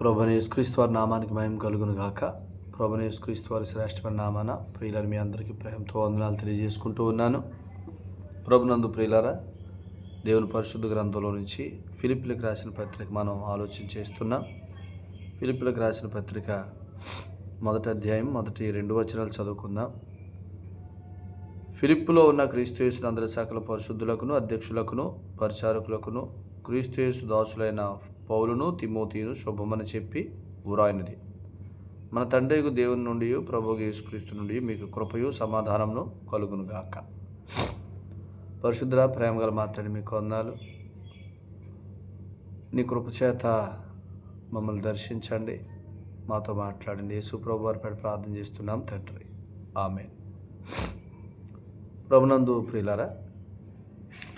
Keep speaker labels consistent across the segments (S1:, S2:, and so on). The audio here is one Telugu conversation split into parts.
S1: ప్రభనేష్ క్రీస్తు వారి నామానికి మయం కలుగును గాక. ప్రభనేష్ క్రీస్తు వారి శ్రేష్టమైన నామాన ప్రియులని మీ అందరికీ ప్రేమతో వందనాలు తెలియజేసుకుంటూ ఉన్నాను. ప్రభునందు ప్రియులారా దేవుని పరిశుద్ధ గ్రంథంలో నుంచి ఫిలిపిలకు రాసిన పత్రిక మనం ఆలోచన చేస్తున్నాం. ఫిలిపిలకు రాసిన పత్రిక మొదటి అధ్యాయం మొదటి రెండు వచనాలు చదువుకుందాం. ఫిలిప్పులో ఉన్న క్రీస్తు యేసును అందరి సకల పరిశుద్ధులకును అధ్యక్షులకును పరిచారకులకును క్రీస్తు యేసు దాసులైన పౌలును తిమోతియును శుభమని చెప్పి ఊరాయినది. మన తండ్రి దేవుని నుండి ప్రభు యేసుక్రీస్తు నుండి మీకు కృపయు సమాధానమును కలుగును పరిశుద్ధ ప్రేమ గల మాట్లాడి మీకు వందాలు నీ కృప చేత మమ్మల్ని దర్శించండి. మాతో మాట్లాడండి. యేసు ప్రభు వారి పైన ప్రార్థన చేస్తున్నాం తండ్రి. ఆమె ప్రభునందు ప్రియులారా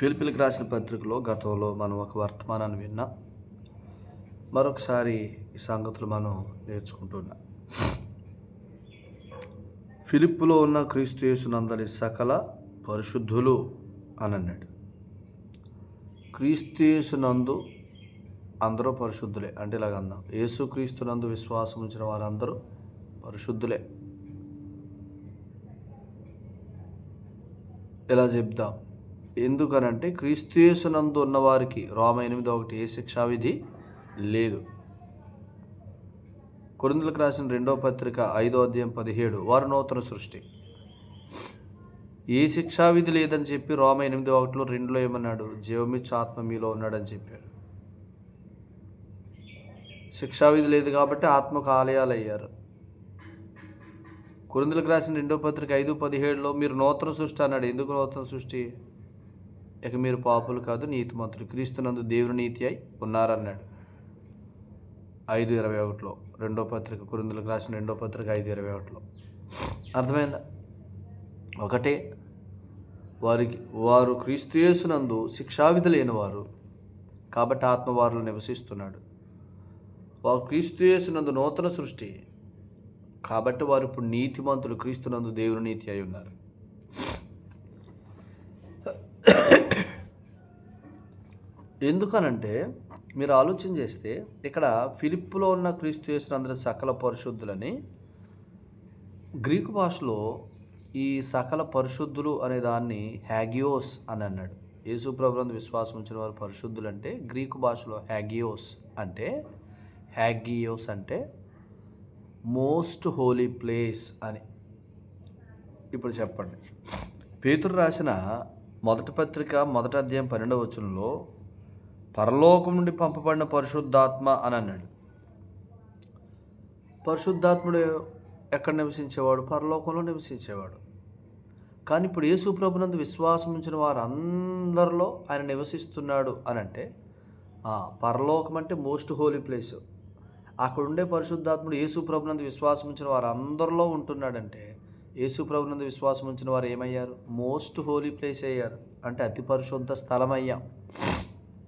S1: పిలుపులకు రాసిన పత్రికలో గతంలో మనం ఒక వర్తమానాన్ని విన్నాం. మరొకసారి ఈ సంగతులు మనం నేర్చుకుంటున్నాం. ఫిలిప్పులో ఉన్న క్రీస్తు యేసునందరి సకల పరిశుద్ధులు అని అన్నాడు. క్రీస్తు యేసునందు అందరూ పరిశుద్ధులే. అంటే ఇలాగ అందాం యేసుక్రీస్తునందు విశ్వాసం ఉంచిన వారందరూ పరిశుద్ధులే. ఇలా చెప్దాం? ఎందుకనంటే క్రీస్తుయేసునందు ఉన్నవారికి రోమ ఎనిమిది ఒకటి ఏ శిక్షావిధి లేదు. కొరిందులకు రాసిన రెండో పత్రిక ఐదో అధ్యాయం పదిహేడు వారు నూతన సృష్టి. ఏ శిక్షావిధి లేదని చెప్పి రోమ ఎనిమిది ఒకటిలో రెండులో ఏమన్నాడు? జీవమిచ్చ ఆత్మ మీలో ఉన్నాడని చెప్పాడు. శిక్షావిధి లేదు కాబట్టి ఆత్మకు ఆలయాలు అయ్యారు కురిందులకు రాసిన రెండో పత్రిక ఐదు పదిహేడులో మీరు నూతన సృష్టి అన్నాడు. ఎందుకు నూతన సృష్టి? ఇక మీరు పాపులు కాదు నీతిమంతులు. క్రీస్తునందు దేవుని నీతి అయి ఉన్నారన్నాడు. ఐదు ఇరవై ఒకటిలో. రెండో పత్రిక కురిందులకు రాసిన రెండో పత్రిక ఐదు ఇరవై ఒకటిలో. అర్థమైందా? ఒకటే వారికి వారు క్రీస్తుయేసునందు శిక్షావిధి లేనివారు కాబట్టి ఆత్మవారులు నివసిస్తున్నాడు. వారు క్రీస్తుయేసునందు నూతన సృష్టి కాబట్టి వారు ఇప్పుడు నీతిమంతులు క్రీస్తునందు దేవుని నీతి అయి ఉన్నారు. ఎందుకనంటే మీరు ఆలోచన చేస్తే ఇక్కడ ఫిలిప్పులో ఉన్న క్రీస్తు యేసునందరి సకల పరిశుద్ధులని గ్రీకు భాషలో ఈ సకల పరిశుద్ధులు అనే దాన్ని హ్యాగియోస్ అని అన్నాడు. యేసు ప్రభునందు విశ్వాసం ఉంచిన వారు పరిశుద్ధులు అంటే గ్రీకు భాషలో హ్యాగియోస్ అంటే హ్యాగియోస్ అంటే మోస్ట్ హోలీ ప్లేస్ అని. ఇప్పుడు చెప్పండి. పేతురు రాసిన మొదటి పత్రిక మొదటి అధ్యాయం పన్నెండవ వచనంలో పరలోకం నుండి పంపబడిన పరిశుద్ధాత్మ అని అన్నాడు. పరిశుద్ధాత్ముడు ఎక్కడ నివసించేవాడు? పరలోకంలో నివసించేవాడు. కానీ ఇప్పుడు యేసు ప్రభునందు విశ్వాసం ఉంచిన వారందరిలో ఆయన నివసిస్తున్నాడు అని అంటే పరలోకం అంటే మోస్ట్ హోలీ ప్లేస్. అక్కడ ఉండే పరిశుద్ధాత్ముడు యేసు ప్రభునందు విశ్వాసం ఉంచిన వారు అందరిలో ఉంటున్నాడంటే యేసు ప్రభునందు విశ్వాసం ఉంచిన వారు ఏమయ్యారు? మోస్ట్ హోలీ ప్లేస్ అయ్యారు. అంటే అతి పరిశుద్ధ స్థలం అయ్యాం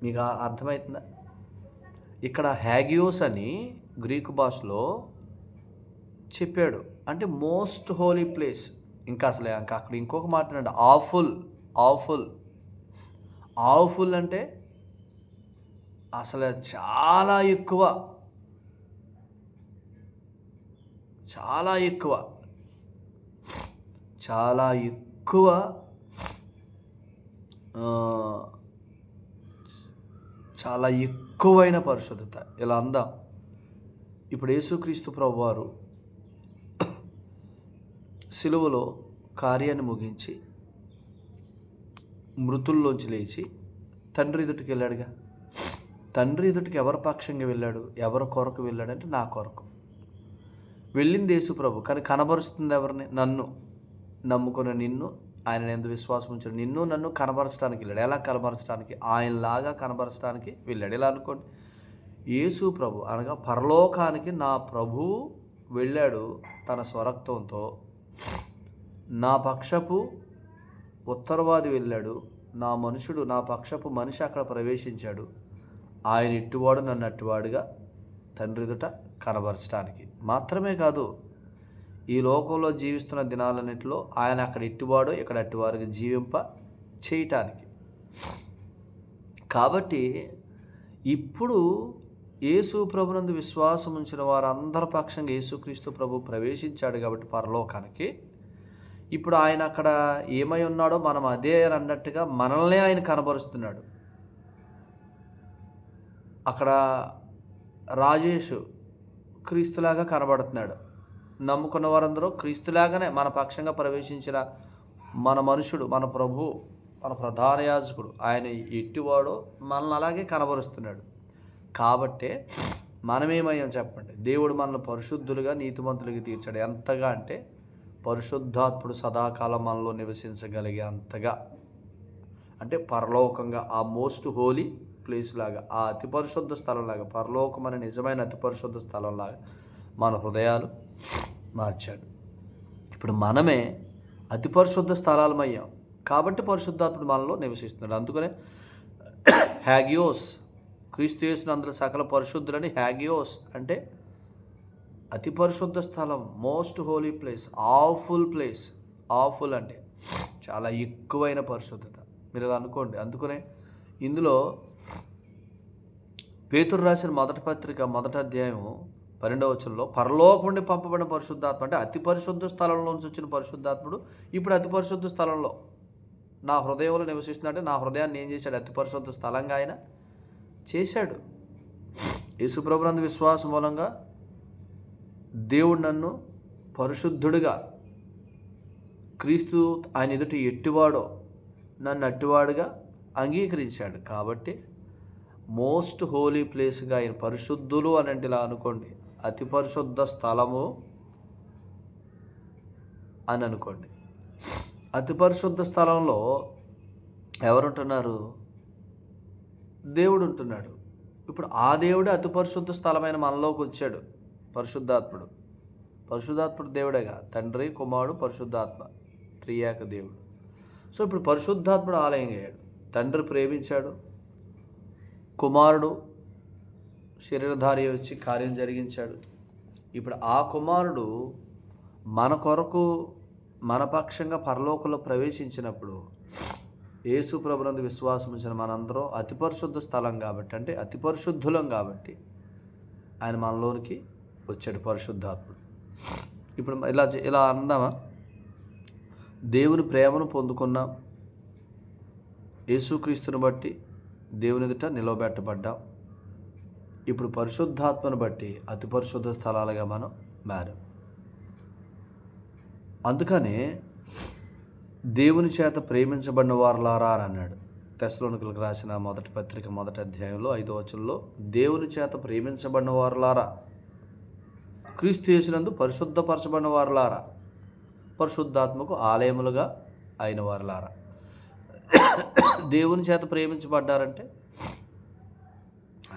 S1: మీకు అర్థమవుతుందా ఇక్కడ హ్యాగియోస్ అని గ్రీకు భాషలో చెప్పాడు. అంటే మోస్ట్ హోలీ ప్లేస్ ఇంకా అసలు ఇంకా అక్కడ ఇంకొక మాట అండి ఆఫుల్ ఆఫుల్ ఆఫుల్ అంటే అసలు చాలా ఎక్కువ. చాలా ఎక్కువ. చాలా ఎక్కువ చాలా ఎక్కువైన పరిశుద్ధత. ఇలా అందాం? ఇప్పుడు యేసుక్రీస్తు ప్రభు వారు సిలువలో కార్యాన్ని ముగించి మృతుల్లోంచి లేచి తండ్రి ఎదుటికి వెళ్ళాడుగా? తండ్రి ఎదుటికి ఎవరి పక్షంగా వెళ్ళాడు? ఎవరి కొరకు వెళ్ళాడంటే నా కొరకు. వెళ్ళింది యేసు ప్రభు. కానీ కనబరుస్తుంది ఎవరిని? నన్ను. నమ్ముకున్న నిన్ను ఆయన ఎందు విశ్వాసం ఉంచాడు. నిన్ను నన్ను కనబరచడానికి వెళ్ళాడు. ఎలా కనబరచడానికి? ఆయనలాగా కనబరచడానికి వెళ్ళాడు. ఎలా అనుకోండి? యేసు ప్రభు అనగా పరలోకానికి నా ప్రభు వెళ్ళాడు తన స్వరక్తంతో. నా పక్షపు ఉత్తరవాది వెళ్ళాడు. నా మనుషుడు నా పక్షపు మనిషి అక్కడ ప్రవేశించాడు. ఆయన ఇట్టువాడు నన్ను అట్టువాడుగా తండ్రి ఎదుట కనబరచడానికి. మాత్రమే కాదు ఈ లోకంలో జీవిస్తున్న దినాలన్నింటిలో ఆయన అక్కడ ఇట్టువాడు ఇక్కడ అట్టివారికి జీవింప చేయటానికి. కాబట్టి ఇప్పుడు యేసు ప్రభునందు విశ్వాసం ఉంచిన వారందరి పక్షంగా యేసుక్రీస్తు ప్రభు ప్రవేశించాడు కాబట్టి పరలోకానికి. ఇప్పుడు ఆయన అక్కడ ఏమై ఉన్నాడో మనం అదే అని అన్నట్టుగా మనల్నే ఆయన కనబరుస్తున్నాడు. అక్కడ రాజేష్ క్రీస్తులాగా కనబడుతున్నాడు. నమ్ముకున్న వారందరూ క్రీస్తులాగానే మన పక్షంగా ప్రవేశించిన మన మనుషుడు మన ప్రభు మన ప్రధాన యాజకుడు. ఆయన ఎట్టివాడో మనల్ని అలాగే కనబరుస్తున్నాడు. కాబట్టే మనమేమయ్యాం చెప్పండి? దేవుడు మనల్ని పరిశుద్ధులుగా నీతిమంతులుగా తీర్చాడు. ఎంతగా అంటే పరిశుద్ధాత్ముడు సదాకాలం మనలో నివసించగలిగే అంతగా. అంటే పరలోకంగా ఆ మోస్ట్ హోలీ ప్లేస్ లాగా ఆ అతి పరిశుద్ధ స్థలంలాగా పరలోకం అనే నిజమైన అతి పరిశుద్ధ స్థలంలాగా మన హృదయాలు మార్చాడు. ఇప్పుడు మనమే అతి పరిశుద్ధ స్థలాలమయ్యాం. కాబట్టి పరిశుద్ధాత్ముడు మనలో నివసిస్తున్నాడు. అందుకనే హ్యాగియోస్ క్రీస్తు చేసిన యేసునందుల సకల పరిశుద్ధులని హ్యాగియోస్ అంటే అతి పరిశుద్ధ స్థలం most holy place awful place. Awful అంటే చాలా ఎక్కువైన పరిశుద్ధత. మీరు అలా అనుకోండి. అందుకనే ఇందులో పేతురు రాసిన మొదటి పత్రిక మొదటి అధ్యాయం పన్నెండవ వచనంలో పరలోకుండి పంపబడిన పరిశుద్ధాత్మ అంటే అతి పరిశుద్ధ స్థలంలో నుంచి వచ్చిన పరిశుద్ధాత్ముడు ఇప్పుడు అతి పరిశుద్ధ స్థలంలో నా హృదయంలో నివసిస్తున్నాడంటే నా హృదయాన్ని ఏం చేశాడు? అతి పరిశుద్ధ స్థలంగా ఆయన చేశాడు. యేసుప్రభునందు విశ్వాసం మూలంగా దేవుడు నన్ను పరిశుద్ధుడిగా క్రీస్తు ఆయన ఎదుటి ఎట్టివాడో నన్ను అట్టివాడుగా అంగీకరించాడు. కాబట్టి మోస్ట్ హోలీ ప్లేస్గా ఆయన పరిశుద్ధులు అని అంటే ఇలా అనుకోండి. అతి పరిశుద్ధ స్థలము అని అనుకోండి. అతి పరిశుద్ధ స్థలంలో ఎవరుంటున్నారు? దేవుడు ఉంటున్నాడు. ఇప్పుడు ఆ దేవుడు అతి పరిశుద్ధ స్థలమైన మనలోకి వచ్చాడు. పరిశుద్ధాత్ముడు. పరిశుద్ధాత్ముడు దేవుడేగా. తండ్రి కుమారుడు పరిశుద్ధాత్మ త్రియాక దేవుడు. సో ఇప్పుడు పరిశుద్ధాత్ముడు ఆలయం అయ్యాడు. తండ్రి ప్రేమించాడు. కుమారుడు శరీరధారి వచ్చి కార్యం జరిగించాడు. ఇప్పుడు ఆ కుమారుడు మన కొరకు మన పక్షంగా పరలోకంలో ప్రవేశించినప్పుడు యేసు ప్రభునందు విశ్వాసం ఉంచిన మనందరం అతి పరిశుద్ధ స్థలం కాబట్టి అంటే అతి పరిశుద్ధులం కాబట్టి ఆయన మనలోనికి వచ్చాడు పరిశుద్ధాత్ముడు. ఇప్పుడు ఇలా ఇలా అందామా? దేవుని ప్రేమను పొందుకున్నాం. యేసుక్రీస్తుని బట్టి దేవుని ఎదుట నిలవబెట్టబడ్డాం. ఇప్పుడు పరిశుద్ధాత్మను బట్టి అతి పరిశుద్ధ స్థలాలుగా మనం మారాం. అందుకనే దేవుని చేత ప్రేమించబడిన వారులారా అని అన్నాడు. తెస్లోనికలకు రాసిన మొదటి పత్రిక మొదటి అధ్యాయంలో ఐదో వచనంలో దేవుని చేత ప్రేమించబడిన వారులారా. క్రీస్తు చేసినందు పరిశుద్ధపరచబడిన వారులారా. పరిశుద్ధాత్మకు ఆలయములుగా అయిన వారులారా. దేవుని చేత ప్రేమించబడ్డారంటే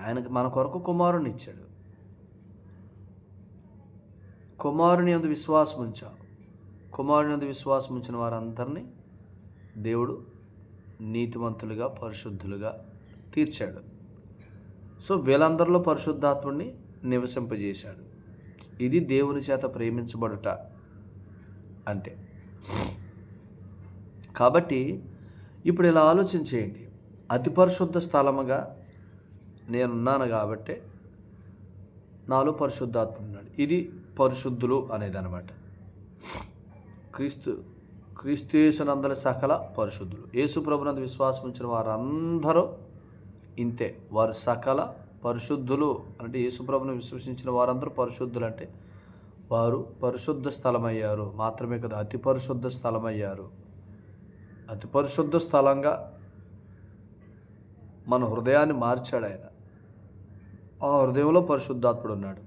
S1: ఆయనకు మన కొరకు కుమారుని ఇచ్చాడు. కుమారుని అందు విశ్వాసం ఉంచా. కుమారుని అందు విశ్వాసం ఉంచిన వారందరినీ దేవుడు నీతివంతులుగా పరిశుద్ధులుగా తీర్చాడు. సో వీళ్ళందరిలో పరిశుద్ధాత్ముడిని నివసింపజేశాడు. ఇది దేవుని చేత ప్రేమించబడుట అంటే. కాబట్టి ఇప్పుడు ఇలా ఆలోచన చేయండి. అతి పరిశుద్ధ స్థలముగా నేనున్నాను కాబట్టి నాలో పరిశుద్ధాత్మ ఉన్నాడు. ఇది పరిశుద్ధులు అనేది అనమాట క్రీస్తు క్రీస్తు యేసునందరి సకల పరిశుద్ధులు. యేసు ప్రభునందు విశ్వాసం ఉంచిన వారందరూ ఇంతే. వారు సకల పరిశుద్ధులు అంటే యేసుప్రభును విశ్వసించిన వారందరూ పరిశుద్ధులు అంటే వారు పరిశుద్ధ స్థలమయ్యారు. మాత్రమే కదా అతి పరిశుద్ధ స్థలమయ్యారు. అతి పరిశుద్ధ స్థలంగా మన హృదయాన్ని మార్చాడు ఆయన. ఆ హృదయంలో పరిశుద్ధాత్ముడు ఉన్నాడు.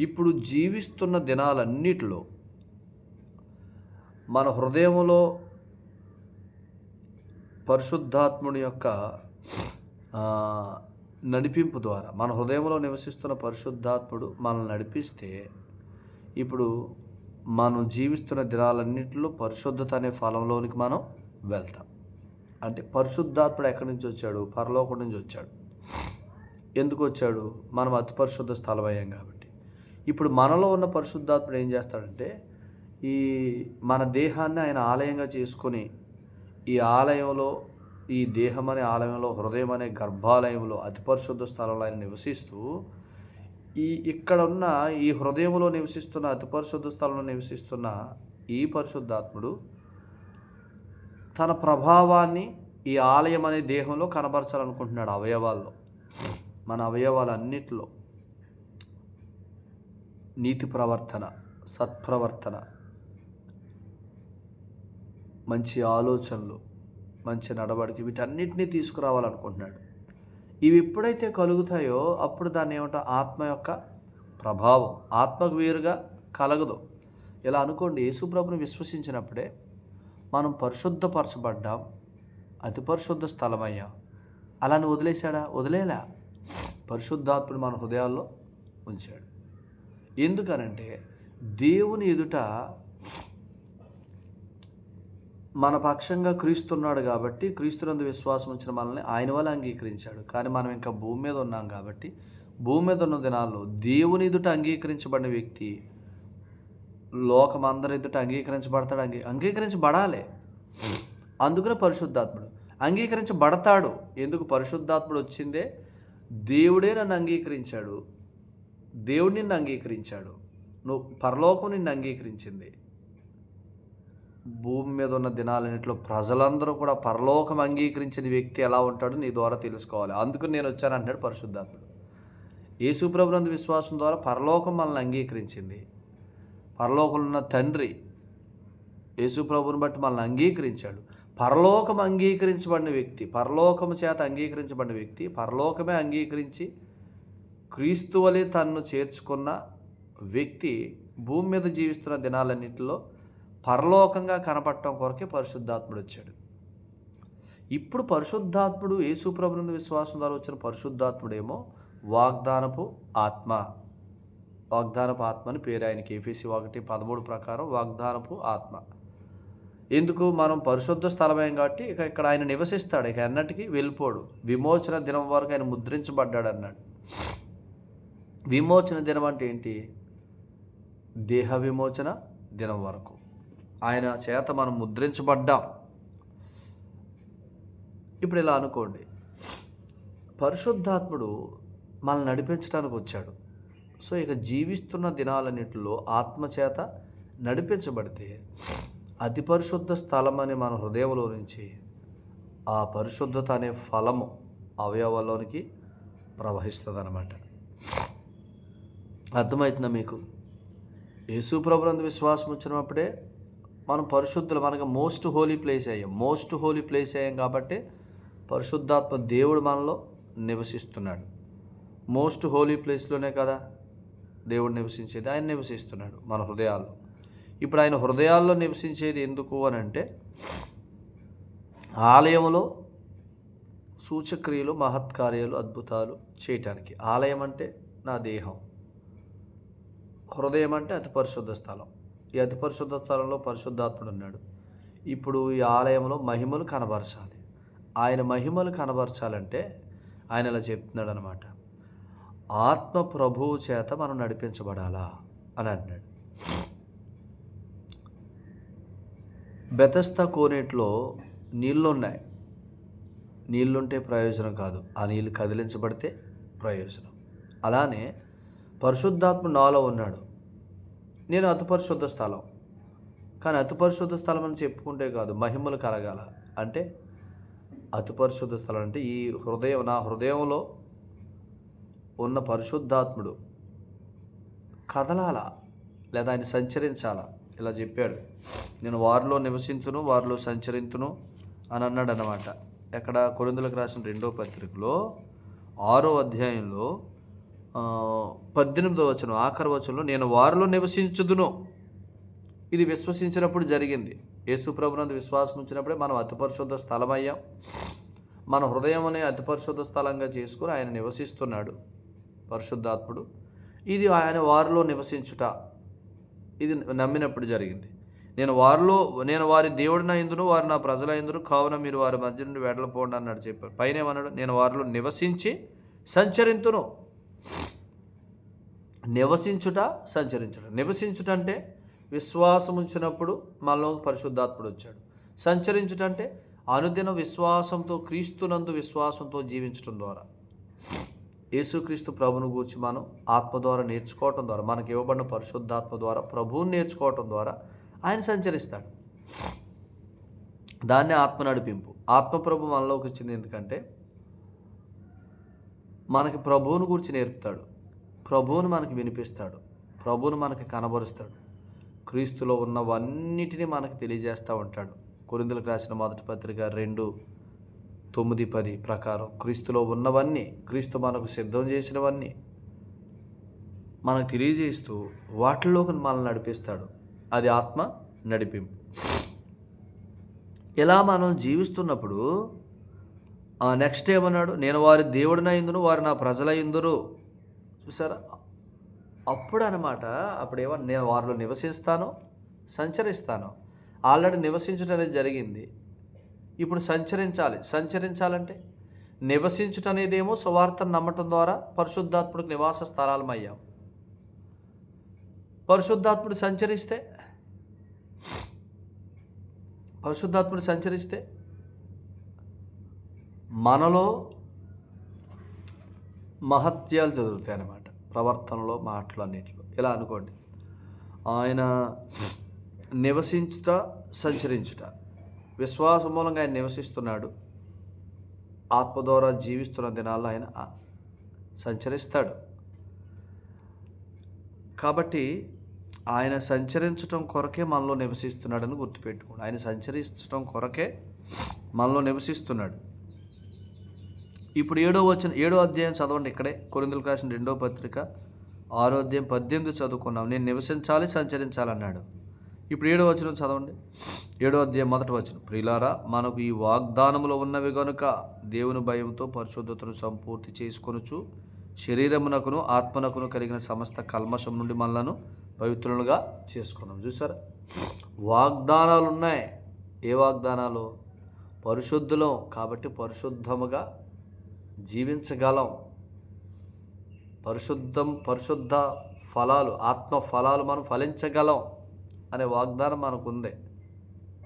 S1: ఇప్పుడు జీవిస్తున్న దినాలన్నిటిలో మన హృదయంలో పరిశుద్ధాత్ముడి యొక్క నడిపింపు ద్వారా మన హృదయంలో నివసిస్తున్న పరిశుద్ధాత్ముడు మనల్ని నడిపిస్తే ఇప్పుడు మనం జీవిస్తున్న దినాలన్నింటిలో పరిశుద్ధత అనే ఫలంలోనికి మనం వెళ్తాం. అంటే పరిశుద్ధాత్ముడు ఎక్కడి నుంచి వచ్చాడు? పరలోకం నుంచి వచ్చాడు. ఎందుకు వచ్చాడు? మనం అతి పరిశుద్ధ స్థలం అయ్యాం కాబట్టి. ఇప్పుడు మనలో ఉన్న పరిశుద్ధాత్ముడు ఏం చేస్తాడంటే ఈ మన దేహాన్ని ఆయన ఆలయంగా చేసుకొని ఈ ఆలయంలో ఈ దేహం అనే ఆలయంలో హృదయం అనే గర్భాలయంలో అతి పరిశుద్ధ స్థలంలో ఆయన నివసిస్తూ ఈ ఇక్కడ ఉన్న ఈ హృదయంలో నివసిస్తున్న అతి పరిశుద్ధ స్థలంలో నివసిస్తున్న ఈ పరిశుద్ధాత్ముడు తన ప్రభావాన్ని ఈ ఆలయం అనే దేహంలో కనబరచాలనుకుంటున్నాడు అవయవాల్లో. మన అవయవాలన్నిటిలో నీతి ప్రవర్తన సత్ప్రవర్తన మంచి ఆలోచనలు మంచి నడవడికి వీటన్నిటినీ తీసుకురావాలనుకుంటున్నాడు. ఇవి ఎప్పుడైతే కలుగుతాయో అప్పుడు దాన్ని ఏమంటా ఆత్మ యొక్క ప్రభావం. ఆత్మకు వేరుగా కలగదు. ఇలా అనుకోండి యేసుప్రభుని విశ్వసించినప్పుడే మనం పరిశుద్ధపరచబడ్డాం అతి పరిశుద్ధ స్థలమయ్యాం. అలాని వదిలేశాడా? వదిలేలా? పరిశుద్ధాత్ముడు మన హృదయాల్లో ఉంచాడు. ఎందుకనంటే దేవుని ఎదుట మన పక్షంగా క్రీస్తున్నాడు కాబట్టి క్రీస్తునందు విశ్వాసం ఉంచిన మనల్ని ఆయన వల్ల అంగీకరించాడు. కానీ మనం ఇంకా భూమి మీద ఉన్నాం కాబట్టి భూమి మీద ఉన్న దినాల్లో దేవుని ఎదుట అంగీకరించబడిన వ్యక్తి లోకం అందరి ఎదుట అంగీకరించబడతాడు అంగీ అంగీకరించబడాలి. అందుకనే పరిశుద్ధాత్ముడు. అంగీకరించబడతాడు. ఎందుకు? పరిశుద్ధాత్ముడు వచ్చిందే దేవుడే నన్ను అంగీకరించాడు. దేవుడు నిన్ను అంగీకరించాడు. నువ్వు పరలోకం నిన్ను అంగీకరించింది. భూమి మీద ఉన్న దినాలన్నింటిలో ప్రజలందరూ కూడా పరలోకం అంగీకరించిన వ్యక్తి ఎలా ఉంటాడో నీ ద్వారా తెలుసుకోవాలి. అందుకు నేను వచ్చాను అంటాడు పరిశుద్ధాత్ముడు. యేసుప్రభునందు విశ్వాసం ద్వారా పరలోకం మనల్ని అంగీకరించింది. పరలోకంలో ఉన్న తండ్రి యేసుప్రభుని బట్టి మనల్ని అంగీకరించాడు. పరలోకం అంగీకరించబడిన వ్యక్తి పరలోకము చేత అంగీకరించబడిన వ్యక్తి పరలోకమే అంగీకరించి క్రీస్తు వలె తన్ను చేర్చుకున్న వ్యక్తి భూమి మీద జీవిస్తున్న దినాలన్నింటిలో పరలోకంగా కనపడటం కొరకే పరిశుద్ధాత్ముడు వచ్చాడు. ఇప్పుడు పరిశుద్ధాత్ముడు యేసుప్రభుని విశ్వాసం ద్వారా వచ్చిన పరిశుద్ధాత్ముడేమో వాగ్దానపు ఆత్మ. వాగ్దానపు ఆత్మ అని పేరు ఆయనకి. ఏఫీసీ ఒకటి పదమూడు ప్రకారం వాగ్దానపు ఆత్మ. ఎందుకు? మనం పరిశుద్ధ స్థలమేం కాబట్టి ఇక ఇక్కడ ఆయన నివసిస్తాడు. ఇక అన్నటికి వెళ్ళిపోడు. విమోచన దినం వరకు ఆయన ముద్రించబడ్డాడు అన్నాడు. విమోచన దినం అంటే ఏంటి? దేహ విమోచన దినం వరకు. ఆయన చేత మనం ముద్రించబడ్డాం. ఇప్పుడు ఇలా అనుకోండి. పరిశుద్ధాత్ముడు మనల్ని నడిపించడానికి వచ్చాడు. సో ఇక జీవిస్తున్న దినాలన్నింటిలో ఆత్మచేత నడిపించబడితే అతి పరిశుద్ధ స్థలం అని మన హృదయంలో నుంచి ఆ పరిశుద్ధత అనే ఫలము అవయవాల్లోనికి ప్రవహిస్తుంది అనమాట అర్థమవుతుందా మీకు? యేసు ప్రభులందు విశ్వాసం వచ్చినప్పుడే మనం పరిశుద్ధులు మనకు మోస్ట్ హోలీ ప్లేస్ అయ్యాం. మోస్ట్ హోలీ ప్లేస్ అయ్యాం కాబట్టి పరిశుద్ధాత్మ దేవుడు మనలో నివసిస్తున్నాడు. మోస్ట్ హోలీ ప్లేస్లోనే కదా దేవుడు నివసించేది. ఆయన నివసిస్తున్నాడు మన హృదయాల్లో. ఇప్పుడు ఆయన హృదయాల్లో నివసించేది ఎందుకు అని అంటే ఆలయంలో సూచక్రియలు మహత్కార్యాలు అద్భుతాలు చేయటానికి. ఆలయం అంటే నా దేహం. హృదయం అంటే అతి పరిశుద్ధ స్థలం. ఈ అతి పరిశుద్ధ స్థలంలో పరిశుద్ధాత్ముడు ఉన్నాడు. ఇప్పుడు ఈ ఆలయంలో మహిమలు కనబరచాలి. ఆయన మహిమలు కనబరచాలంటే ఆయన ఇలా చెప్తున్నాడు అనమాట ఆత్మ ప్రభువు చేత మనం నడిపించబడాలా అని అన్నాడు బెతస్తా కోనేట్లో నీళ్ళు ఉన్నాయి నీళ్ళుంటే ప్రయోజనం కాదు. ఆ నీళ్ళు కదిలించబడితే ప్రయోజనం. అలానే పరిశుద్ధాత్మ నాలో ఉన్నాడు. నేను అతి పరిశుద్ధ స్థలం. కానీ అతి పరిశుద్ధ స్థలం అని చెప్పుకుంటే కాదు మహిమలు కలగాల. అంటే అతి పరిశుద్ధ స్థలం అంటే ఈ హృదయం నా హృదయంలో ఉన్న పరిశుద్ధాత్ముడు కదలాలా లేదా ఆయన సంచరించాలా? ఇలా చెప్పాడు. నేను వారిలో నివసించును వారిలో సంచరించును అని అన్నాడు అనమాట ఎక్కడ కొరిందులకు రాసిన రెండో పత్రికలో ఆరో అధ్యాయంలో పద్దెనిమిదో వచనం ఆఖరి వచనంలో నేను వారిలో నివసించుదును ఇది విశ్వసించినప్పుడు జరిగింది. యేసు ప్రభునందు విశ్వాసం ఉంచినప్పుడే మనం అతి పరిశుద్ధ స్థలం అయ్యాం మన హృదయం అనే అతి పరిశుద్ధ స్థలంగా చేసుకుని ఆయన నివసిస్తున్నాడు పరిశుద్ధాత్ముడు. ఇది ఆయన వారిలో నివసించుట. ఇది నమ్మినప్పుడు జరిగింది. నేను వారిలో నేను వారి దేవుడిన ఇందును వారు నా ప్రజల ఇందును కావున మీరు వారి మధ్య నుండి వెడలపోండి అన్నాడు చెప్పారు పైన ఏమన్నాడు? నేను వారిలో నివసించి సంచరింతును. నివసించుట సంచరించుట. నివసించుట అంటే విశ్వాసం ఉంచినప్పుడు మనలో పరిశుద్ధాత్ముడు వచ్చాడు. సంచరించుట అంటే అనుదిన విశ్వాసంతో క్రీస్తునందు విశ్వాసంతో జీవించడం ద్వారా. యేసుక్రీస్తు ప్రభును గూర్చి మనం ఆత్మ ద్వారా నేర్చుకోవటం ద్వారా మనకి ఇవ్వబడిన పరిశుద్ధాత్మ ద్వారా ప్రభువుని నేర్చుకోవటం ద్వారా ఆయన సంచరిస్తాడు. దాన్ని ఆత్మ నడిపింపు. ఆత్మ ప్రభు మనలోకి వచ్చింది ఎందుకంటే మనకి ప్రభువుని గురించి నేర్పుతాడు. ప్రభువుని మనకి వినిపిస్తాడు. ప్రభువుని మనకి కనబరుస్తాడు. క్రీస్తులో ఉన్నవన్నిటినీ మనకు తెలియజేస్తూ ఉంటాడు. కొరిందులకు రాసిన మొదటి పత్రిక రెండు తొమ్మిది పది ప్రకారం క్రీస్తులో ఉన్నవన్నీ క్రీస్తు మనకు సిద్ధం చేసినవన్నీ మనకు తెలియజేస్తూ వాటిలోకి మనల్ని నడిపిస్తాడు. అది ఆత్మ నడిపింపు. ఇలా మనం జీవిస్తున్నప్పుడు నెక్స్ట్ ఏమన్నాడు? నేను వారి దేవుడినైందును వారు నా ప్రజలైందురు చూసారా? అప్పుడు అనమాట అప్పుడు ఏమన్నా నేను వారిలో నివసిస్తాను సంచరిస్తాను. ఆల్రెడీ నివసించడం అనేది జరిగింది. ఇప్పుడు సంచరించాలి. సంచరించాలంటే నివసించుట అనేదేమో సువార్తను నమ్మటం ద్వారా పరిశుద్ధాత్ముడికి నివాస స్థలాలమయ్యాం. పరిశుద్ధాత్ముడు సంచరిస్తే పరిశుద్ధాత్ముడు సంచరిస్తే మనలో మహత్యాలు చదువుతాయి అన్నమాట ప్రవర్తనలో మాటలు అన్నింటిలో. ఇలా అనుకోండి. ఆయన నివసించుట సంచరించుట. విశ్వాసం మూలంగా ఆయన నివసిస్తున్నాడు. ఆత్మ ద్వారా జీవిస్తున్న దినాల్లో ఆయన సంచరిస్తాడు. కాబట్టి ఆయన సంచరించటం కొరకే మనలో నివసిస్తున్నాడని గుర్తుపెట్టుకోండి. ఆయన సంచరించటం కొరకే మనలో నివసిస్తున్నాడు. ఇప్పుడు ఏడో వచ్చిన ఏడో అధ్యాయం చదవండి ఇక్కడే. కొరిందులు రాసిన రెండో పత్రిక ఆరో అధ్యాయం పద్దెనిమిది చదువుకున్నాం. నేను నివసించాలి సంచరించాలన్నాడు ఇప్పుడు ఏడో వచనం చదవండి. ఏడో అధ్యాయం మొదటి వచనం. ప్రిలారా మనకు ఈ వాగ్దానములో ఉన్నవి గనుక దేవుని భయంతో పరిశుద్ధతను సంపూర్తి చేసుకొనుచు శరీరమునకును ఆత్మనకును కలిగిన సమస్త కల్మషం నుండి మనలను పవిత్రులుగా చేసుకున్నాం చూసారా? వాగ్దానాలు ఉన్నాయి ఏ వాగ్దానాలు? పరిశుద్ధులం కాబట్టి పరిశుద్ధముగా జీవించగలం. పరిశుద్ధం పరిశుద్ధ ఫలాలు ఆత్మ ఫలాలు మనం ఫలించగలం. అనే వాగ్దానం మనకుంది.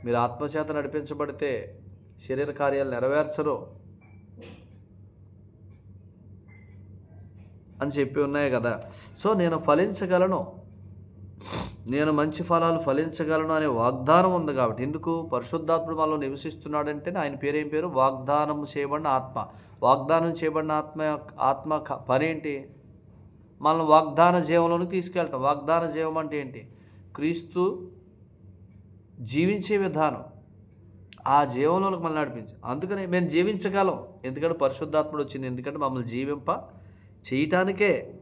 S1: మీరు ఆత్మచేత నడిపించబడితే శరీర కార్యాలు నెరవేర్చరు అని చెప్పి ఉన్నాయి కదా. సో నేను ఫలించగలను. నేను మంచి ఫలాలు ఫలించగలను అనే వాగ్దానం ఉంది కాబట్టి. ఎందుకు? పరిశుద్ధాత్ముడు మనలో నివసిస్తున్నాడంటే ఆయన పేరేం పేరు? వాగ్దానం చేయబడిన ఆత్మ. వాగ్దానం చేయబడిన ఆత్మ ఆత్మ క- పని ఏంటి? మనల్ని వాగ్దాన జీవంలోకి తీసుకెళ్తాం. వాగ్దాన జీవం అంటే ఏంటి? క్రీస్తు జీవించే విధానం ఆ జీవంలోకి మనల్ని నడిపించి. అందుకని మేము జీవించగలం. ఎందుకంటే పరిశుద్ధాత్ముడు వచ్చింది. ఎందుకంటే మమ్మల్ని జీవింప చేయటానికే.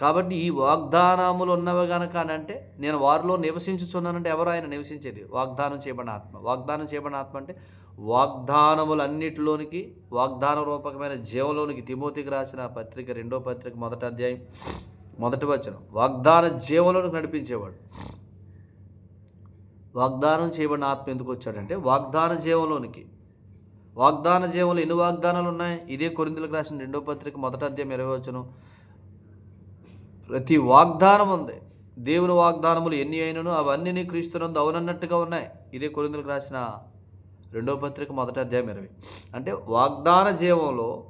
S1: కాబట్టి ఈ వాగ్దానములు ఉన్నవి గనక అని అంటే నేను వారిలో నివసించుచున్నానంటే ఎవరు ఆయన నివసించేది? వాగ్దానం చేయబడిన ఆత్మ. వాగ్దానం చేయబడిన ఆత్మ అంటే వాగ్దానములన్నిటిలోనికి వాగ్దాన రూపకమైన జీవంలోనికి. తిమోతికి రాసిన పత్రిక రెండో పత్రిక మొదటి అధ్యాయం మొదటి వచనం. వాగ్దాన జీవంలో నడిపించేవాడు. వాగ్దానం చేయబడిన ఆత్మ ఎందుకు వచ్చాడంటే వాగ్దాన జీవంలోనికి. వాగ్దాన జీవంలో ఎన్ని వాగ్దానాలు ఉన్నాయి? ఇదే కొరిందులకు రాసిన రెండో పత్రిక మొదటి అధ్యాయం ఇరవై వచ్చును ప్రతి వాగ్దానం ఉంది. దేవుని వాగ్దానములు ఎన్ని అయినను అవన్నీ క్రీస్తునందు అవునన్నట్టుగా ఉన్నాయి. ఇదే కొరిందులకు రాసిన రెండో పత్రిక మొదటి అధ్యాయం ఇరవై. అంటే వాగ్దాన జీవంలో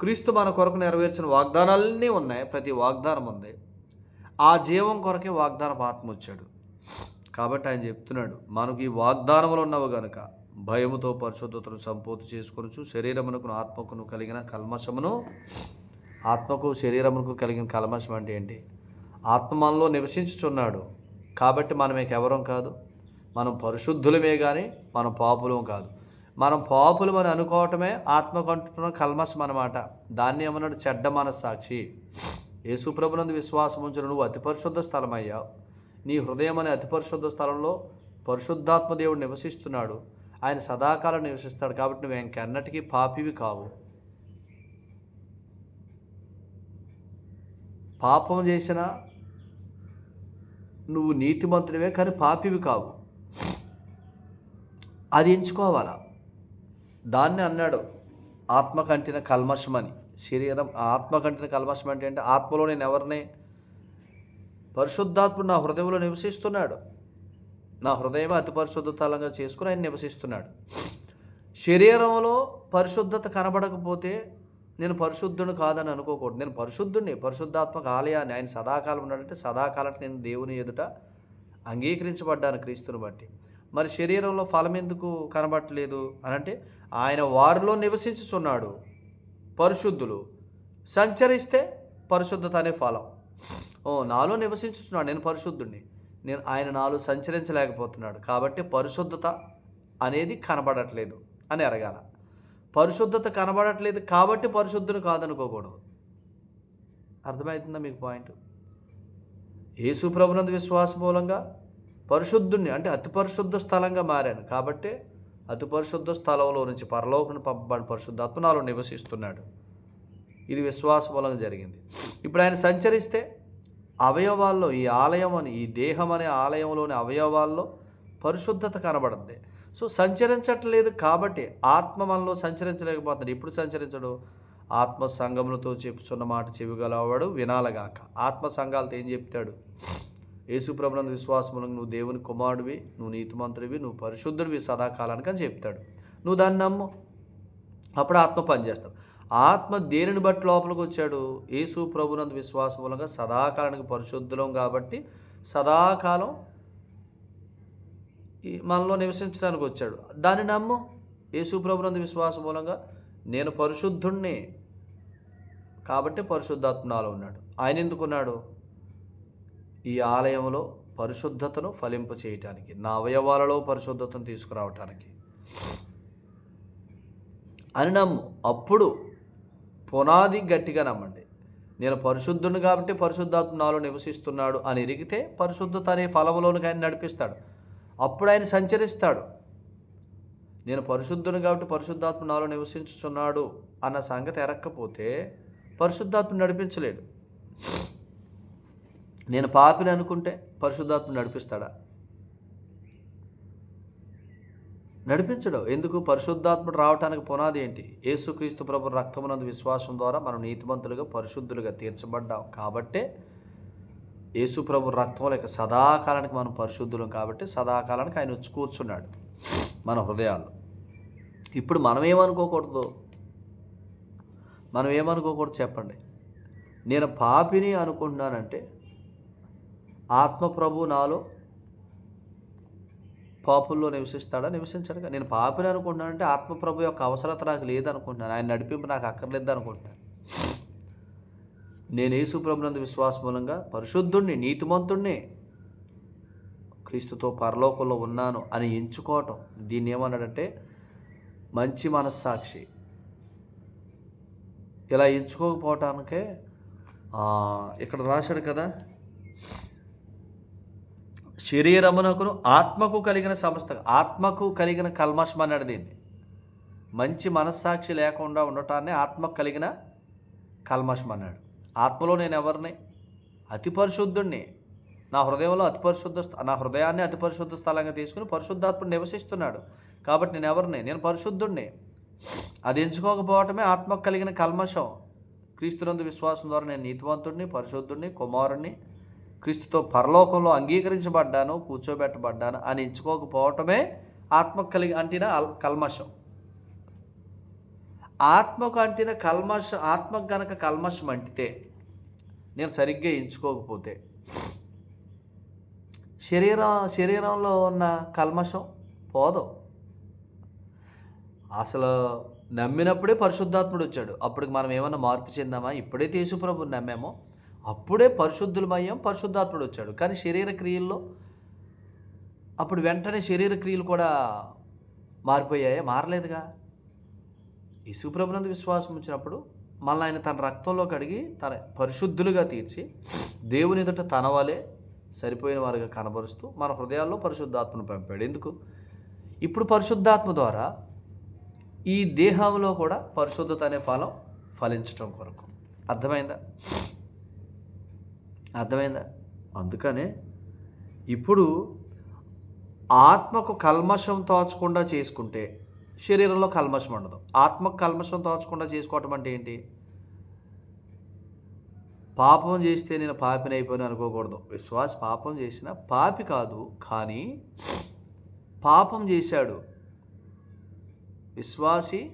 S1: క్రీస్తు మన కొరకు నెరవేర్చిన వాగ్దానాలన్నీ ఉన్నాయి. ప్రతి వాగ్దానం ఉంది. ఆ జీవం కొరకే వాగ్దాన ఆత్మ వచ్చాడు. కాబట్టి ఆయన చెప్తున్నాడు మనకు ఈ వాగ్దానములు ఉన్నవి గనుక భయముతో పరిశుద్ధతను సంపూర్తి చేసుకొనచ్చు శరీరమునకు ఆత్మకును కలిగిన కల్మషమును ఆత్మకు శరీరమునకు కలిగిన కల్మషం అంటే ఏంటి? ఆత్మ మనలో నివసించుచున్నాడు. కాబట్టి మనం ఎవరం కాదు? మనం పరిశుద్ధులమే కానీ మనం పాపులం కాదు. మనం పాపులు అని అనుకోవటమే ఆత్మకంటున్న కల్మషం అనమాట దాన్ని ఏమన్నాడు? చెడ్డ మనస్సాక్షి. యేసుప్రభునందు విశ్వాసం ఉంచిన నువ్వు అతి పరిశుద్ధ స్థలమయ్యావు నీ హృదయం అనే అతి పరిశుద్ధ స్థలంలో పరిశుద్ధాత్మ దేవుడు నివసిస్తున్నాడు. ఆయన సదాకాలం నివసిస్తాడు కాబట్టి నువ్వు ఇంకెన్నటికీ పాపివి కావు. పాపం చేసిన నువ్వు నీతిమంతుడివే కానీ పాపివి కావు. అది ఎంచుకోవాలా? దాన్ని అన్నాడు. ఆత్మ కంటిన కల్మషం అని. శరీరం ఆత్మ కంటిన కల్మషం అంటే అంటే ఆత్మలో నేను ఎవరిని? పరిశుద్ధాత్ముడు నా హృదయంలో నివసిస్తున్నాడు. నా హృదయం అతి పరిశుద్ధతలంగా చేసుకుని ఆయన నివసిస్తున్నాడు. శరీరంలో పరిశుద్ధత కనబడకపోతే నేను పరిశుద్ధుని కాదని అనుకోకూడదు. నేను పరిశుద్ధుడిని పరిశుద్ధాత్మక ఆలయాన్ని ఆయన సదాకాలం ఉన్నాడంటే సదాకాలం నేను దేవుని ఎదుట అంగీకరించబడ్డాను క్రీస్తుని బట్టి. మరి శరీరంలో ఫలం ఎందుకు కనబట్టలేదు అని అంటే ఆయన వారిలో నివసించుచున్నాడు పరిశుద్ధులు. సంచరిస్తే పరిశుద్ధత అనే ఫలం. ఓ నాలో నివసించుచున్నాడు నేను పరిశుద్ధుడిని నేను ఆయన నాలో సంచరించలేకపోతున్నాడు. కాబట్టి పరిశుద్ధత అనేది కనబడట్లేదు అని అరగాల పరిశుద్ధత కనబడట్లేదు కాబట్టి పరిశుద్ధుని కాదనుకోకూడదు. అర్థమవుతుందా మీకు పాయింట్? యేసు ప్రభునందు విశ్వాస మూలంగా పరిశుద్ధుణ్ణి అంటే అతి పరిశుద్ధ స్థలంగా మారాను. కాబట్టి అతి పరిశుద్ధ స్థలంలో నుంచి పరలోకను పంపబడిన పరిశుద్ధ నాలో నివసిస్తున్నాడు. ఇది విశ్వాస మూలంగా జరిగింది. ఇప్పుడు ఆయన సంచరిస్తే అవయవాల్లో ఈ ఆలయం అని ఈ దేహం అనే ఆలయంలోని అవయవాల్లో పరిశుద్ధత కనబడుద్ది. సో సంచరించట్లేదు కాబట్టి ఆత్మ మనలో సంచరించలేకపోతున్నాడు ఇప్పుడు సంచరించడు? ఆత్మ సంఘములతో చెప్పుచున్న మాట చెవిగలవాడు వినాలగాక. ఆత్మ సంఘాలతో ఏం చెప్తాడు? యేసుప్రభునందు విశ్వాసములకు నువ్వు దేవుని కుమారుడివి నువ్వు నీతిమంతుడివి నువ్వు పరిశుద్ధుడివి సదాకాలానికి అని చెప్తాడు. నువ్వు దాన్ని నమ్ము. అప్పుడు ఆత్మ పనిచేస్తావు ఆత్మ దేనిని బట్టి లోపలికి వచ్చాడు? యేసు ప్రభునందు మూలంగా సదాకాలానికి పరిశుద్ధులం కాబట్టి సదాకాలం ఈ మనలో నివసించడానికి వచ్చాడు. దాన్ని నమ్ము. యేసు ప్రభునందు విశ్వాసం మూలంగా నేను పరిశుద్ధుణ్ణి కాబట్టి పరిశుద్ధాత్మ నాలో ఉన్నాడు. ఆయన ఎందుకున్నాడు? ఈ ఆలయంలో పరిశుద్ధతను ఫలింప చేయటానికి నా అవయవాలలో పరిశుద్ధతను తీసుకురావటానికి. అని నమ్ము. అప్పుడు పునాది గట్టిగా నమ్మండి. నేను పరిశుద్ధుని కాబట్టి పరిశుద్ధాత్మ నాలో నివసిస్తున్నాడు అని ఎరిగితే పరిశుద్ధత అనే ఫలములోనికి ఆయన నడిపిస్తాడు. అప్పుడు ఆయన సంచరిస్తాడు. నేను పరిశుద్ధుని కాబట్టి పరిశుద్ధాత్మ నాలో నివసించుచున్నాడు అన్న సంగతి ఎరక్కపోతే పరిశుద్ధాత్మ నడిపించలేడు. నేను పాపిని అనుకుంటే పరిశుద్ధాత్మ నడిపిస్తాడా? నడిపించడు. ఎందుకు? పరిశుద్ధాత్ముడు రావటానికి పునాది ఏంటి? యేసుక్రీస్తు ప్రభు రక్తమునందు విశ్వాసం ద్వారా మనం నీతిమంతులుగా పరిశుద్ధులుగా తీర్చబడ్డాం కాబట్టే యేసు ప్రభు రక్తం లేక సదాకాలానికి మనం పరిశుద్ధులం కాబట్టి సదాకాలానికి ఆయన వచ్చి కూర్చున్నాడు మన హృదయాల్లో. ఇప్పుడు మనం ఏమనుకోకూడదు? మనం ఏమనుకోకూడదు చెప్పండి. నేను పాపిని అనుకుంటున్నానంటే ఆత్మ ప్రభు నాలో పాపుల్లో నివసిస్తాడా? నివసించడుగా. నేను పాపిని అనుకుంటున్నానంటే అంటే ఆత్మప్రభు యొక్క అవసరత నాకు లేదనుకుంటున్నాను. ఆయన నడిపింపు నాకు అక్కర్లేదు అనుకుంటున్నాను నేను యేసు ప్రభునందు విశ్వాస మూలంగా పరిశుద్ధుణ్ణి నీతిమంతుణ్ణి క్రీస్తుతో పరలోకంలో ఉన్నాను అని ఎంచుకోవటం. దీన్ని ఏమన్నాడంటే మంచి మనస్సాక్షి. ఇలా ఎంచుకోకపోవటానికే ఇక్కడ రాశాడు కదా శరీరమునకును ఆత్మకు కలిగిన సమస్త ఆత్మకు కలిగిన కల్మషం అన్నాడు దీన్ని. మంచి మనస్సాక్షి లేకుండా ఉండటాన్ని ఆత్మకు కలిగిన కల్మషం అన్నాడు. ఆత్మలో నేను ఎవరిని? అతి పరిశుద్ధుణ్ణి. నా హృదయంలో అతి పరిశుద్ధ స్థ- నా హృదయాన్ని అతి పరిశుద్ధ స్థలంగా తీసుకుని పరిశుద్ధాత్ముడు నివసిస్తున్నాడు. కాబట్టి నేను ఎవరిని? నేను పరిశుద్ధుణ్ణి. అది ఎంచుకోకపోవటమే ఆత్మకు కలిగిన కల్మషం. క్రీస్తునందు విశ్వాసం ద్వారా నేను నీతివంతుడిని పరిశుద్ధుడిని కుమారుణ్ణి క్రీస్తుతో పరలోకంలో అంగీకరించబడ్డాను కూర్చోబెట్టబడ్డాను అని ఎంచుకోకపోవటమే ఆత్మకు కలిగి అంటిన కల్మషం. ఆత్మకు అంటిన కల్మషం ఆత్మకు గనక కల్మషం అంటితే నేను సరిగ్గా ఎంచుకోకపోతే శరీరం శరీరంలో ఉన్న కల్మషం పోదు. అసలు నమ్మినప్పుడే పరిశుద్ధాత్ముడు వచ్చాడు. అప్పటికి మనం ఏమైనా మార్పు చెందామా? ఇప్పుడే యేసుప్రభుని నమ్మామో. అప్పుడే పరిశుద్ధులమయ్యాం పరిశుద్ధాత్ముడు వచ్చాడు. కానీ శరీర క్రియల్లో అప్పుడు వెంటనే శరీర క్రియలు కూడా మారిపోయాయా? మారలేదుగా? యేసుప్రభునందు విశ్వాసం వచ్చినప్పుడు మళ్ళీ ఆయన తన రక్తంలో కడిగి తన పరిశుద్ధులుగా తీర్చి దేవుని ఎదుట తన వలె సరిపోయిన వారుగా కనబరుస్తూ మన హృదయాల్లో పరిశుద్ధాత్మను పంపాడు. ఎందుకు? ఇప్పుడు పరిశుద్ధాత్మ ద్వారా ఈ దేహంలో కూడా పరిశుద్ధత అనే ఫలం ఫలించటం కొరకు. అర్థమైందా? అర్థమైందా? అందుకనే ఇప్పుడు ఆత్మకు కల్మషం తోచకుండా చేసుకుంటే శరీరంలో కల్మషం ఉండదు. ఆత్మకు కల్మషం తోచకుండా చేసుకోవటం అంటే ఏంటి? పాపం చేస్తే నేను పాపిని అయిపోయిన అనుకోకూడదు. విశ్వాస పాపం చేసిన పాపి కాదు కానీ పాపం చేశాడు. విశ్వాసి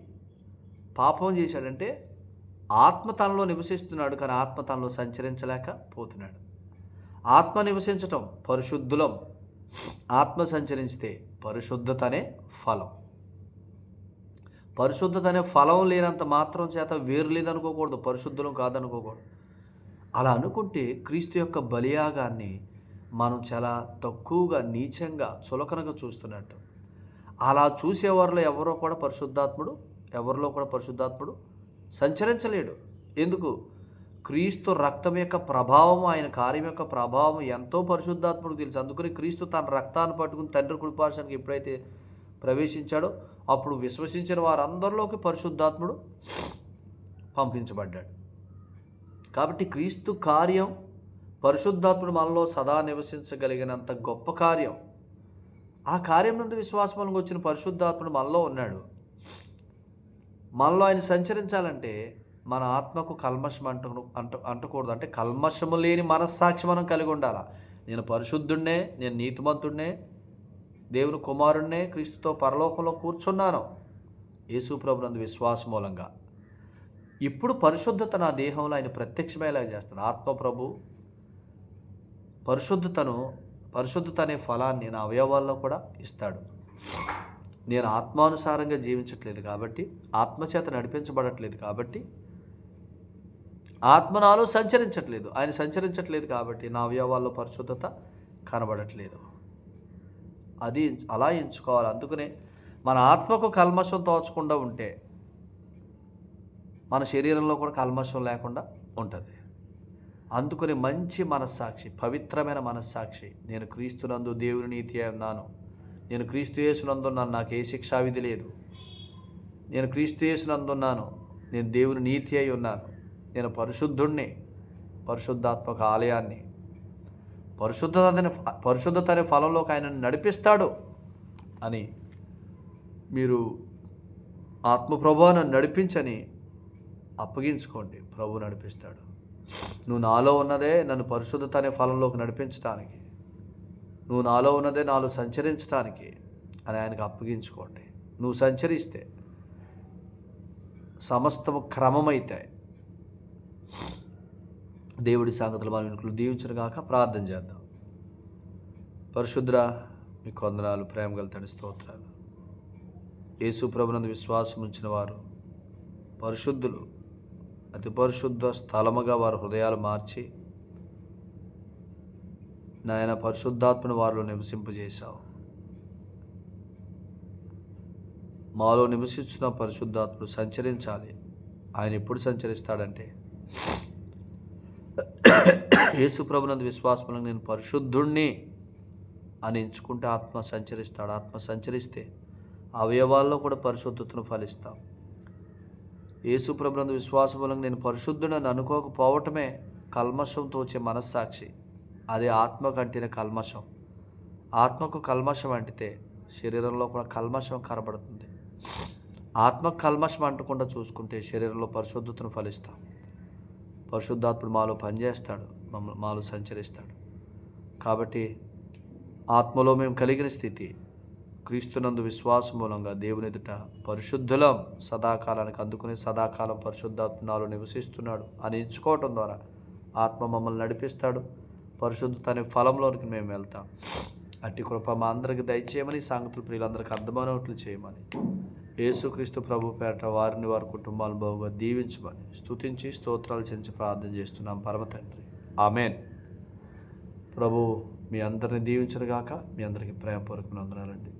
S1: పాపం చేశాడంటే ఆత్మ తనలో నివసిస్తున్నాడు కానీ ఆత్మ తనలో సంచరించలేకపోతున్నాడు ఆత్మ నివసించటం పరిశుద్ధులం. ఆత్మ సంచరిస్తే పరిశుద్ధత అనే ఫలం. పరిశుద్ధత అనే ఫలం లేనంత మాత్రం చేత వేరు లేదనుకోకూడదు పరిశుద్ధులం కాదనుకోకూడదు. అలా అనుకుంటే క్రీస్తు యొక్క బలియాగాన్ని మనం చాలా తక్కువగా నీచంగా చులకనగా చూస్తున్నట్టు. అలా చూసేవారిలో ఎవరో కూడా పరిశుద్ధాత్ముడు ఎవరిలో కూడా పరిశుద్ధాత్ముడు సంచరించలేడు. ఎందుకు? క్రీస్తు రక్తం యొక్క ప్రభావం ఆయన కార్యం యొక్క ప్రభావం ఎంతో పరిశుద్ధాత్మకు తెలుసు. అందుకని క్రీస్తు తన రక్తాన్ని పట్టుకుని తండ్రి కుడిపార్శానికి ఎప్పుడైతే ప్రవేశించాడో అప్పుడు విశ్వసించిన వారందరిలోకి పరిశుద్ధాత్ముడు పంపించబడ్డాడు. కాబట్టి క్రీస్తు కార్యం పరిశుద్ధాత్ముడు మనలో సదా నివసించగలిగినంత గొప్ప కార్యం. ఆ కార్యం నుండి విశ్వాసములకు వచ్చిన పరిశుద్ధాత్ముడు మనలో ఉన్నాడు. మనలో ఆయన సంచరించాలంటే మన ఆత్మకు కల్మషం అంటు అంట అంటకూడదు. అంటే కల్మషము లేని మనస్సాక్షి మనం కలిగి ఉండాలి? నేను పరిశుద్ధుడినే నేను నీతిమంతుడినే దేవుని కుమారుణ్ణే క్రీస్తుతో పరలోకంలో కూర్చున్నాను. యేసు ప్రభునందు విశ్వాసం మూలంగా. ఇప్పుడు పరిశుద్ధత నా దేహంలో ఆయన ప్రత్యక్షమయ్యేలా చేస్తాడు. ఆత్మ ప్రభు పరిశుద్ధతను పరిశుద్ధత అనే ఫలాన్ని నా అవయవాల్లో కూడా ఇస్తాడు. నేను ఆత్మానుసారంగా జీవించట్లేదు కాబట్టి ఆత్మచేత నడిపించబడట్లేదు కాబట్టి ఆత్మ నాలో సంచరించట్లేదు. ఆయన సంచరించట్లేదు కాబట్టి నా అవయవాల్లో పరిశుద్ధత కనబడట్లేదు. అది అలా ఎంచుకోవాలి. అందుకనే మన ఆత్మకు కల్మషం తోచకుండా ఉంటే మన శరీరంలో కూడా కల్మషం లేకుండా ఉంటుంది. అందుకని మంచి మనస్సాక్షి పవిత్రమైన మనస్సాక్షి నేను క్రీస్తునందు దేవుని నీతి అయి ఉన్నాను. నేను క్రీస్తు యేసునందున్నాను నాకు ఏ శిక్షా విధి లేదు. నేను క్రీస్తు యేసునందున్నాను నేను దేవుని నీతి అయి ఉన్నాను. నేను పరిశుద్ధుణ్ణి పరిశుద్ధాత్మక ఆలయాన్ని పరిశుద్ధతని పరిశుద్ధత అనే ఫలంలోకి ఆయన నడిపిస్తాడు అని మీరు ఆత్మ నడిపించని అప్పగించుకోండి. ప్రభు నడిపిస్తాడు. నువ్వు నాలో ఉన్నదే నన్ను పరిశుద్ధత అనే ఫలంలోకి నడిపించడానికి నువ్వు నాలో ఉన్నదే నాలో సంచరించడానికి అని ఆయనకు అప్పగించుకోండి. నువ్వు సంచరిస్తే సమస్తము క్రమమైతాయి దేవుడి సంగతులు మన వెనుకలు దీవించను కాక ప్రార్థన చేద్దాం. పరిశుద్ర మీ కొందనాలు ప్రేమ గల స్తోత్రాలు. యేసు ప్రభునందు విశ్వాసం ఉంచిన వారు పరిశుద్ధులు అతి పరిశుద్ధ స్థలముగా వారి హృదయాలు మార్చి నాయన పరిశుద్ధాత్మను వారిలో నివసింపజేశావు. మాలో నివసించిన పరిశుద్ధాత్ముడు సంచరించాలి. ఆయన ఎప్పుడు సంచరిస్తాడంటే? యేసు ప్రభునందు విశ్వాసములను నేను పరిశుద్ధుణ్ణి అని ఎంచుకుంటే ఆత్మ సంచరిస్తాడు. ఆత్మ సంచరిస్తే అవయవాల్లో కూడా పరిశుద్ధతను ఫలిస్తాం. యేసు ప్రభునందు విశ్వాసములను నేను పరిశుద్ధుడని అనుకోకపోవటమే కల్మషంతో వచ్చే మనస్సాక్షి. అది ఆత్మ కంటిన కల్మషం. ఆత్మకు కల్మషం అంటితే శరీరంలో కూడా కల్మషం కనబడుతుంది. ఆత్మ కల్మషం అంటకుండా చూసుకుంటే శరీరంలో పరిశుద్ధతను ఫలిస్తాం. పరిశుద్ధాత్ముడు మాలో పనిచేస్తాడు మమ్మల్ని మాలో సంచరిస్తాడు. కాబట్టి ఆత్మలో మేము కలిగిన స్థితి క్రీస్తునందు విశ్వాసం మూలంగా దేవుని ఎదుట పరిశుద్ధులం సదాకాలానికి అందుకుని సదాకాలం పరిశుద్ధాత్మ నివసిస్తున్నాడు అని ఎంచుకోవటం ద్వారా ఆత్మ మమ్మల్ని నడిపిస్తాడు. పరిశుద్ధత అనే ఫలంలోనికి మేము వెళ్తాం. అట్టి కృప మా అందరికి దయచేయమని సంగతులు ప్రియులందరికీ అర్థమైనట్లు చేయమని. యేసుక్రీస్తు ప్రభు పేట వారిని వారి కుటుంబాలను బాగుగా దీవించమని స్తుతించి స్తోత్రాలు చెంచి ప్రార్థన చేస్తున్నాం. పరమ తండ్రి. ఆమెన్. ప్రభు మీ అందరిని దీవించరుగాక మీ అందరికీ ప్రేమపూర్వక వందనాలండి.